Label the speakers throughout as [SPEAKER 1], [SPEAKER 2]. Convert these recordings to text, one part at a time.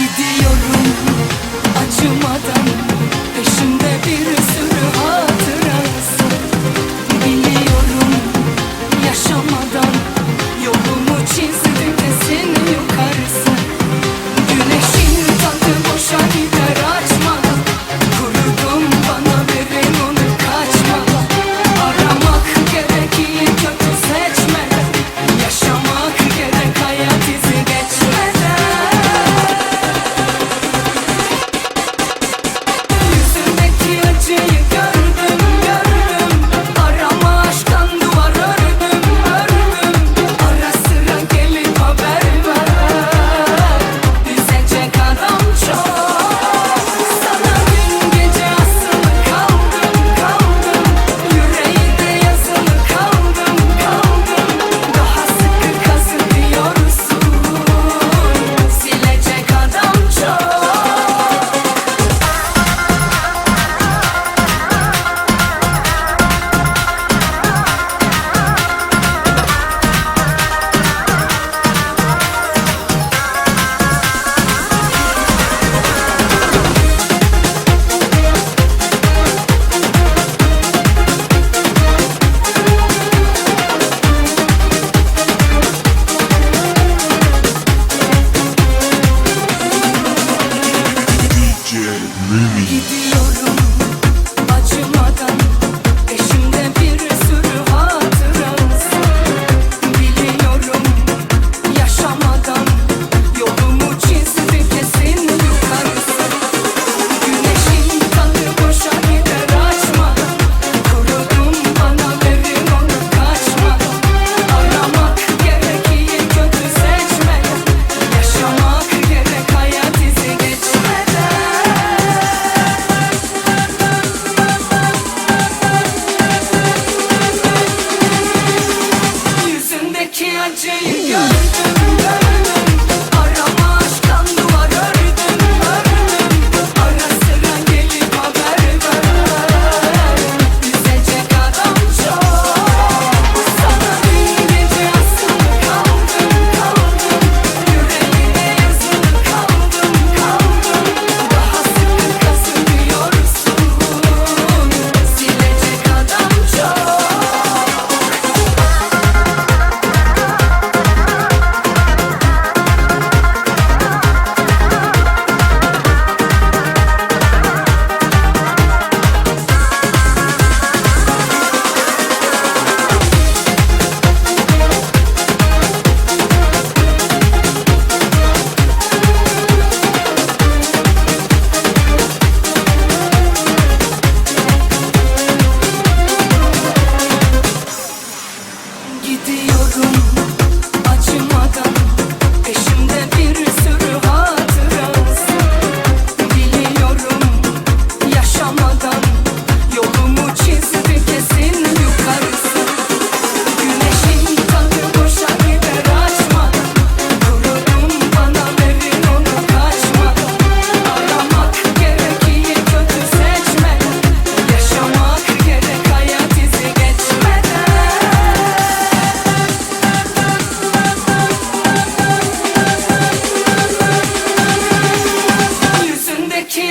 [SPEAKER 1] Gidiyorum. Acımadan Peşimde bir sürü ağır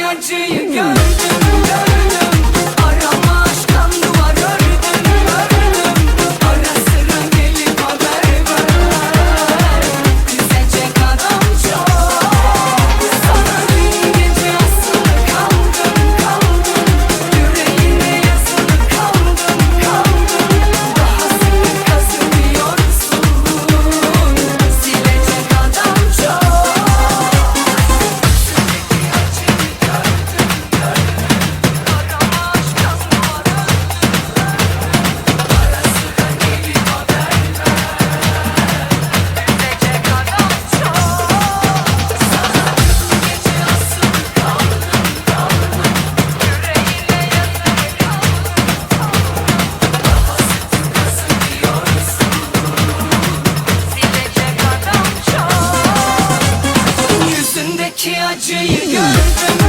[SPEAKER 1] country, you're to do içimdeki acıyı gördüm